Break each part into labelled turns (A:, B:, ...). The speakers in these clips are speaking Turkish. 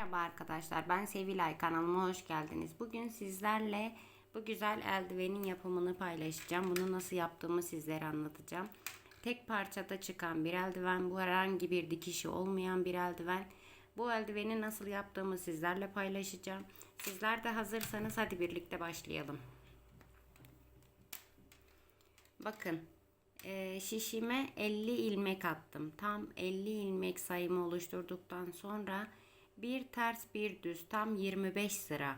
A: Merhaba arkadaşlar ben Sevilay kanalıma hoş geldiniz. Bugün sizlerle bu güzel eldivenin yapımını paylaşacağım. Bunu nasıl yaptığımı sizlere anlatacağım. Tek parçada çıkan bir eldiven bu herhangi bir dikişi olmayan bir eldiven. Bu eldiveni nasıl yaptığımı sizlerle paylaşacağım. Sizler de hazırsanız hadi birlikte başlayalım. Bakın e, şişime 50 ilmek attım. Tam 50 ilmek sayımı oluşturduktan sonra bir ters bir düz tam 25 sıra.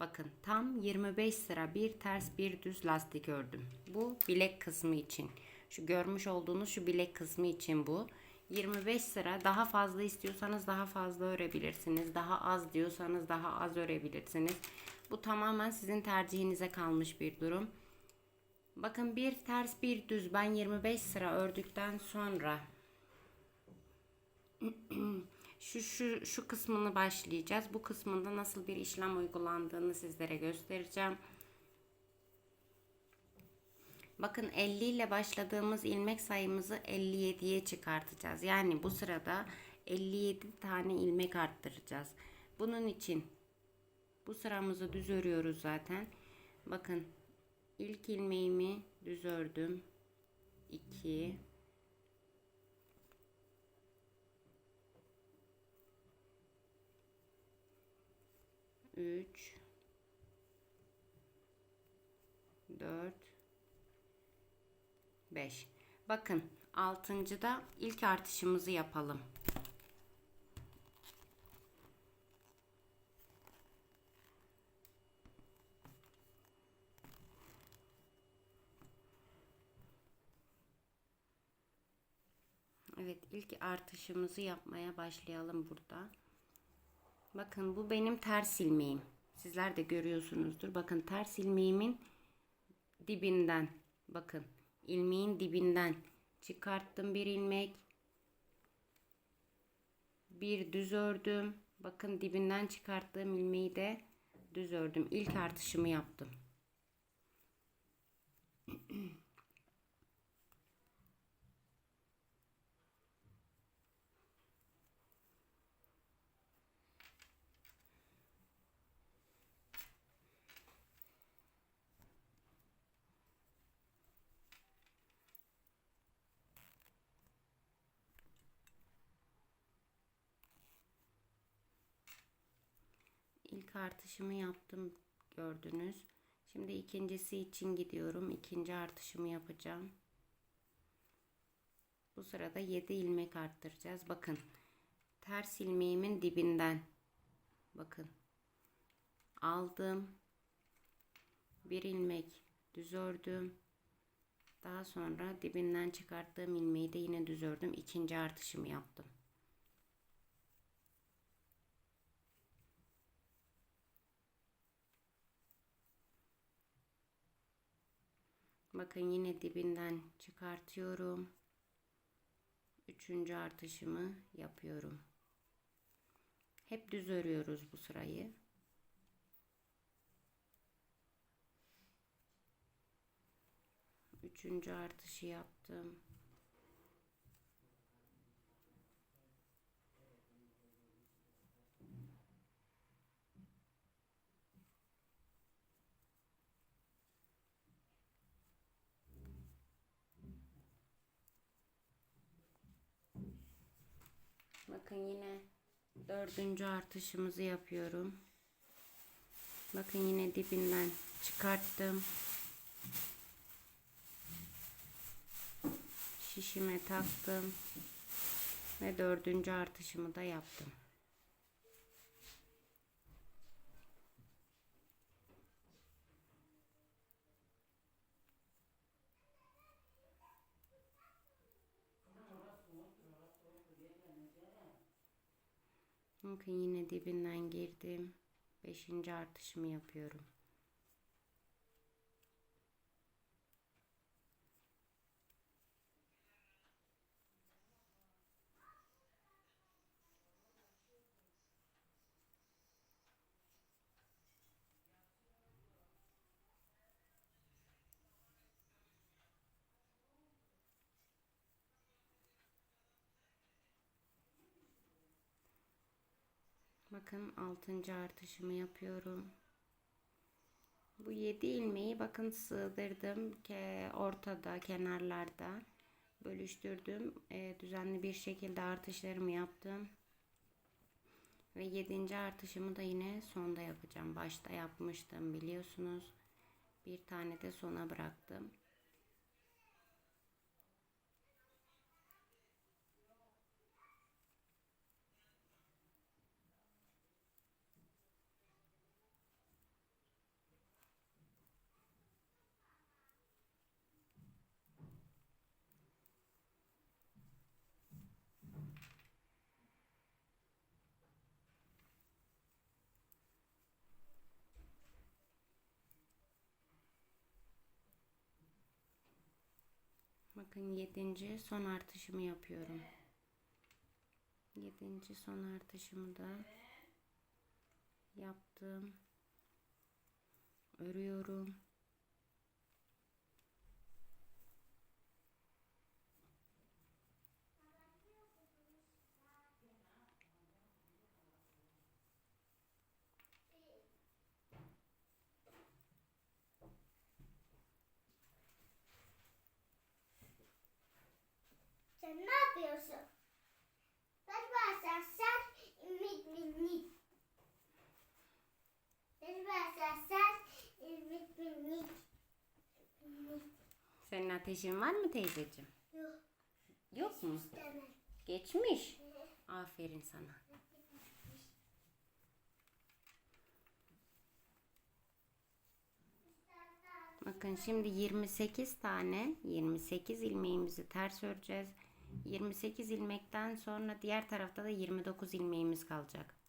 A: Bakın tam 25 sıra bir ters bir düz lastik ördüm. Bu bilek kısmı için. Şu görmüş olduğunuz şu bilek kısmı için bu. 25 sıra daha fazla istiyorsanız daha fazla örebilirsiniz. Daha az diyorsanız daha az örebilirsiniz. Bu tamamen sizin tercihinize kalmış bir durum. Bakın bir ters bir düz ben 25 sıra ördükten sonra şu şu şu kısmını başlayacağız. Bu kısmında nasıl bir işlem uygulandığını sizlere göstereceğim. Bakın 50 ile başladığımız ilmek sayımızı 57'ye çıkartacağız. Yani bu sırada 57 tane ilmek arttıracağız. Bunun için bu sıramızı düz örüyoruz zaten. Bakın ilk ilmeğimi düz ördüm. 2 3 4 5 Bakın altıncıda ilk artışımızı yapalım. Evet ilk artışımızı yapmaya başlayalım burada. Bakın bu benim ters ilmeğim. Sizler de görüyorsunuzdur. Bakın ters ilmeğimin dibinden. Bakın ilmeğin dibinden çıkarttım bir ilmek. Bir düz ördüm. Bakın dibinden çıkarttığım ilmeği de düz ördüm. İlk artışımı yaptım. Artışımı yaptım gördünüz. Şimdi ikincisi için gidiyorum. İkinci artışımı yapacağım. Bu sırada 7 ilmek arttıracağız. Bakın ters ilmeğimin dibinden bakın aldım. Bir ilmek düz ördüm. Daha sonra dibinden çıkarttığım ilmeği de yine düz ördüm. İkinci artışımı yaptım. Bakın yine dibinden çıkartıyorum. Üçüncü artışımı yapıyorum. Hep düz örüyoruz bu sırayı. Üçüncü artışı yaptım. Bakın yine dördüncü artışımızı yapıyorum. Bakın yine dibinden çıkarttım. Şişime taktım. Ve dördüncü artışımı da yaptım. Bakın yine dibinden girdim. Beşinci artışımı yapıyorum. Bakın 6. artışımı yapıyorum. Bu 7 ilmeği bakın sığdırdım ke ortada kenarlarda bölüştürdüm. E, düzenli bir şekilde artışlarımı yaptım. Ve 7. artışımı da yine sonda yapacağım. Başta yapmıştım biliyorsunuz. Bir tane de sona bıraktım. Bakın 7. son artışımı yapıyorum. 7. son artışımı da yaptım. Örüyorum.
B: Sen ne yapıyorsun? Ben varsa sen ümit minik. Ben varsa sen ümit. Minik.
A: Senin ateşin var mı teyzeciğim?
B: Yok
A: Yok mu?
B: istemem.
A: Geçmiş. Aferin sana. Bakın şimdi 28 tane 28 ilmeğimizi ters öreceğiz. 28 ilmekten sonra diğer tarafta da 29 ilmeğimiz kalacak.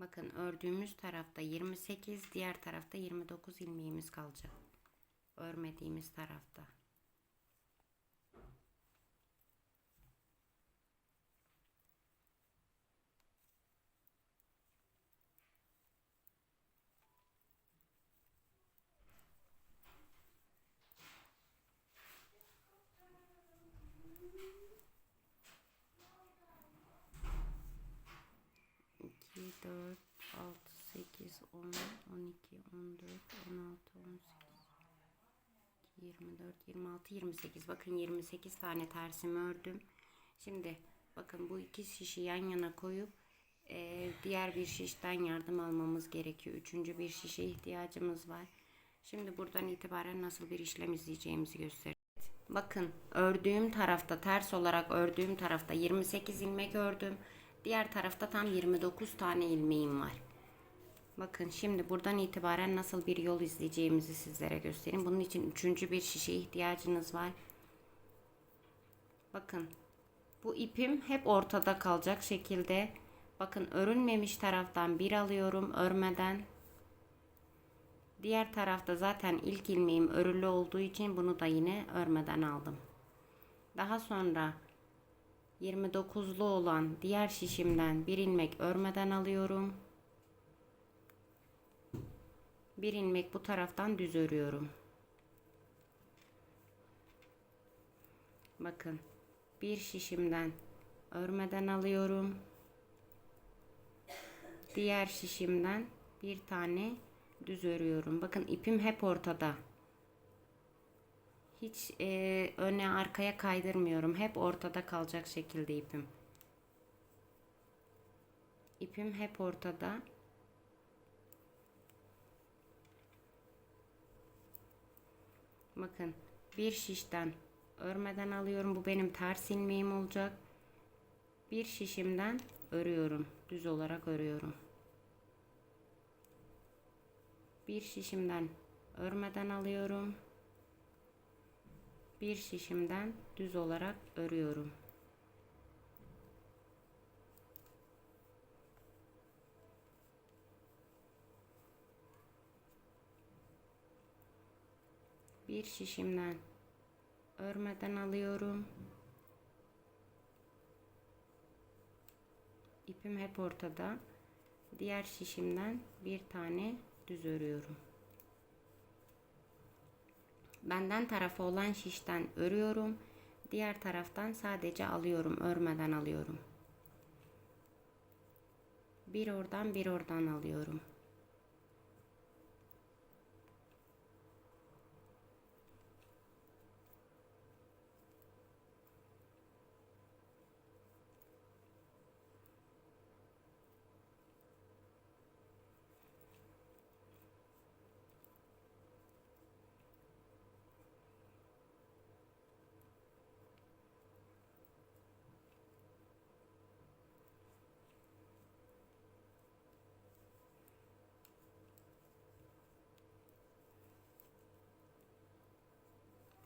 A: Bakın ördüğümüz tarafta 28, diğer tarafta 29 ilmeğimiz kalacak. Örmediğimiz tarafta. 4, 6, 8, 10, 12, 14, 16, 18, 24, 26, 28. Bakın 28 tane tersimi ördüm. Şimdi bakın bu iki şişi yan yana koyup e, diğer bir şişten yardım almamız gerekiyor. Üçüncü bir şişe ihtiyacımız var. Şimdi buradan itibaren nasıl bir işlem izleyeceğimizi göstereyim. Bakın ördüğüm tarafta ters olarak ördüğüm tarafta 28 ilmek ördüm. Diğer tarafta tam 29 tane ilmeğim var. Bakın şimdi buradan itibaren nasıl bir yol izleyeceğimizi sizlere göstereyim. Bunun için üçüncü bir şişe ihtiyacınız var. Bakın bu ipim hep ortada kalacak şekilde. Bakın örülmemiş taraftan bir alıyorum örmeden. Diğer tarafta zaten ilk ilmeğim örülü olduğu için bunu da yine örmeden aldım. Daha sonra 29'lu olan diğer şişimden bir ilmek örmeden alıyorum. Bir ilmek bu taraftan düz örüyorum. Bakın bir şişimden örmeden alıyorum. Diğer şişimden bir tane düz örüyorum. Bakın ipim hep ortada. Hiç e, öne arkaya kaydırmıyorum. Hep ortada kalacak şekilde ipim. İpim hep ortada. Bakın bir şişten örmeden alıyorum. Bu benim ters ilmeğim olacak. Bir şişimden örüyorum. Düz olarak örüyorum. Bir şişimden örmeden alıyorum. Bir şişimden düz olarak örüyorum. Bir şişimden örmeden alıyorum. İpim hep ortada. Diğer şişimden bir tane düz örüyorum. Benden tarafı olan şişten örüyorum. Diğer taraftan sadece alıyorum. Örmeden alıyorum. Bir oradan bir oradan alıyorum.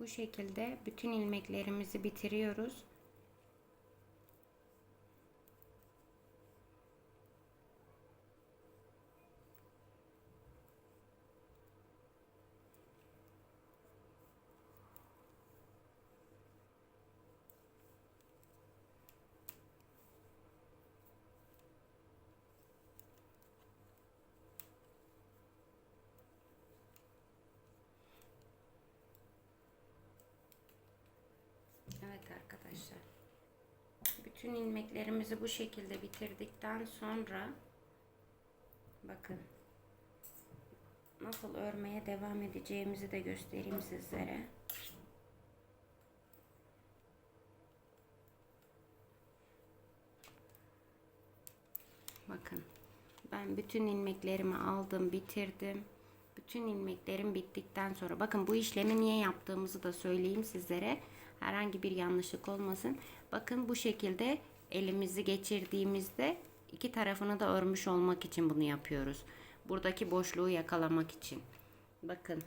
A: Bu şekilde bütün ilmeklerimizi bitiriyoruz. Evet arkadaşlar. Bütün ilmeklerimizi bu şekilde bitirdikten sonra bakın nasıl örmeye devam edeceğimizi de göstereyim sizlere. Bakın ben bütün ilmeklerimi aldım bitirdim. Bütün ilmeklerim bittikten sonra bakın bu işlemi niye yaptığımızı da söyleyeyim sizlere. Herhangi bir yanlışlık olmasın. Bakın bu şekilde elimizi geçirdiğimizde iki tarafını da örmüş olmak için bunu yapıyoruz. Buradaki boşluğu yakalamak için. Bakın.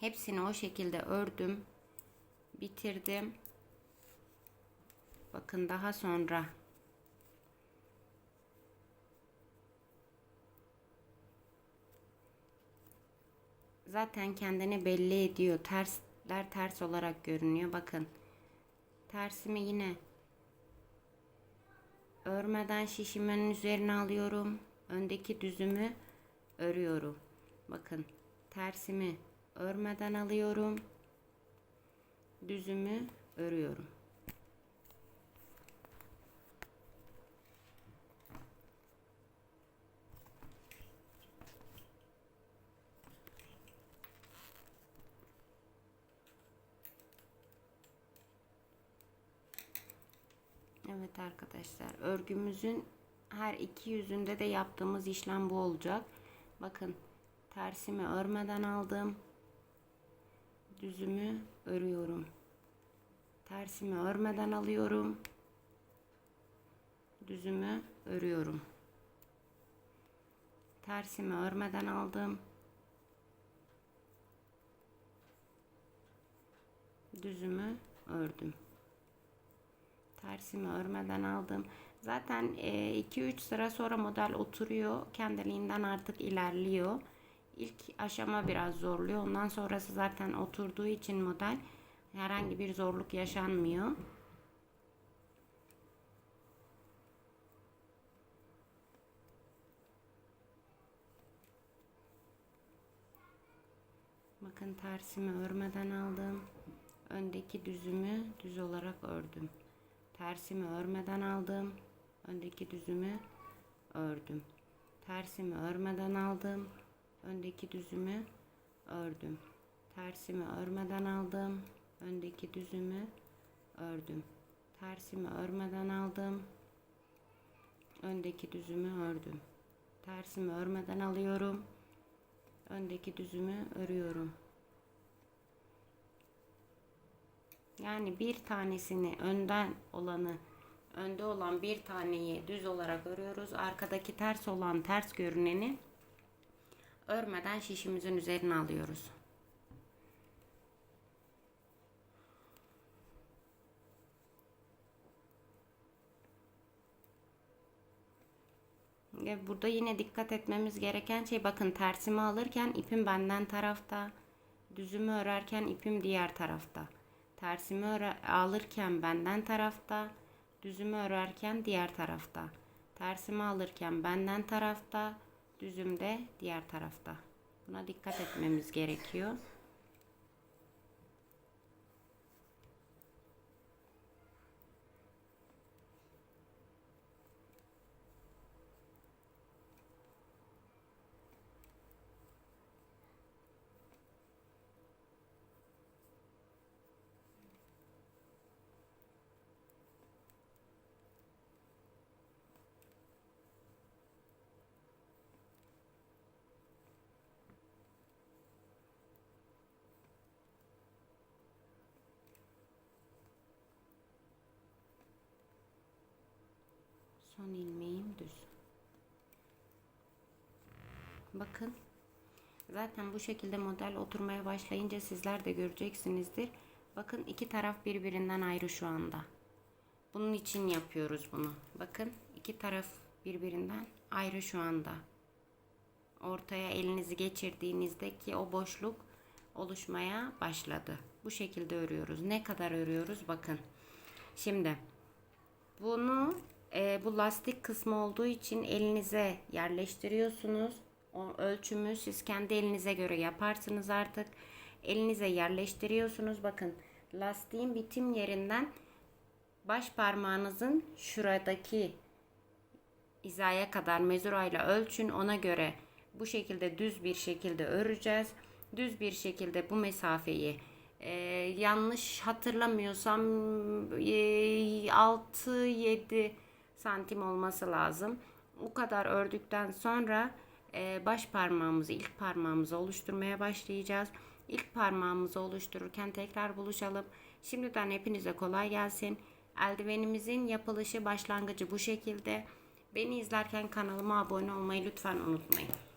A: Hepsini o şekilde ördüm. Bitirdim. Bakın daha sonra zaten kendini belli ediyor. Tersler ters olarak görünüyor. Bakın. Tersimi yine örmeden şişimenin üzerine alıyorum. Öndeki düzümü örüyorum. Bakın. Tersimi örmeden alıyorum. Düzümü örüyorum. Evet arkadaşlar örgümüzün her iki yüzünde de yaptığımız işlem bu olacak. Bakın tersimi örmeden aldım. Düzümü örüyorum. Tersimi örmeden alıyorum. Düzümü örüyorum. Tersimi örmeden aldım. Düzümü ördüm tersimi örmeden aldım. Zaten 2-3 sıra sonra model oturuyor. Kendiliğinden artık ilerliyor. İlk aşama biraz zorluyor. Ondan sonrası zaten oturduğu için model herhangi bir zorluk yaşanmıyor. Bakın tersimi örmeden aldım. Öndeki düzümü düz olarak ördüm tersimi örmeden aldım. Öndeki düzümü ördüm. Tersimi örmeden aldım. Öndeki düzümü ördüm. Tersimi örmeden aldım. Öndeki düzümü ördüm. Tersimi örmeden aldım. Öndeki düzümü ördüm. Tersimi örmeden alıyorum. Öndeki düzümü örüyorum Yani bir tanesini önden olanı önde olan bir taneyi düz olarak örüyoruz. Arkadaki ters olan ters görüneni örmeden şişimizin üzerine alıyoruz. Ve burada yine dikkat etmemiz gereken şey bakın tersimi alırken ipim benden tarafta. Düzümü örerken ipim diğer tarafta. Tersimi alırken benden tarafta. Düzümü örerken diğer tarafta. Tersimi alırken benden tarafta. Düzümde diğer tarafta. Buna dikkat etmemiz gerekiyor. Son ilmeğim düz. Bakın. Zaten bu şekilde model oturmaya başlayınca sizler de göreceksinizdir. Bakın iki taraf birbirinden ayrı şu anda. Bunun için yapıyoruz bunu. Bakın iki taraf birbirinden ayrı şu anda. Ortaya elinizi geçirdiğinizde ki o boşluk oluşmaya başladı. Bu şekilde örüyoruz. Ne kadar örüyoruz bakın. Şimdi bunu e, bu lastik kısmı olduğu için elinize yerleştiriyorsunuz. O ölçümü siz kendi elinize göre yaparsınız artık. Elinize yerleştiriyorsunuz. Bakın lastiğin bitim yerinden baş parmağınızın şuradaki hizaya kadar mezurayla ölçün. Ona göre bu şekilde düz bir şekilde öreceğiz. Düz bir şekilde bu mesafeyi e, yanlış hatırlamıyorsam e, 6-7 santim olması lazım. O kadar ördükten sonra e, baş parmağımızı ilk parmağımızı oluşturmaya başlayacağız. İlk parmağımızı oluştururken tekrar buluşalım. Şimdiden hepinize kolay gelsin. Eldivenimizin yapılışı başlangıcı bu şekilde. Beni izlerken kanalıma abone olmayı lütfen unutmayın.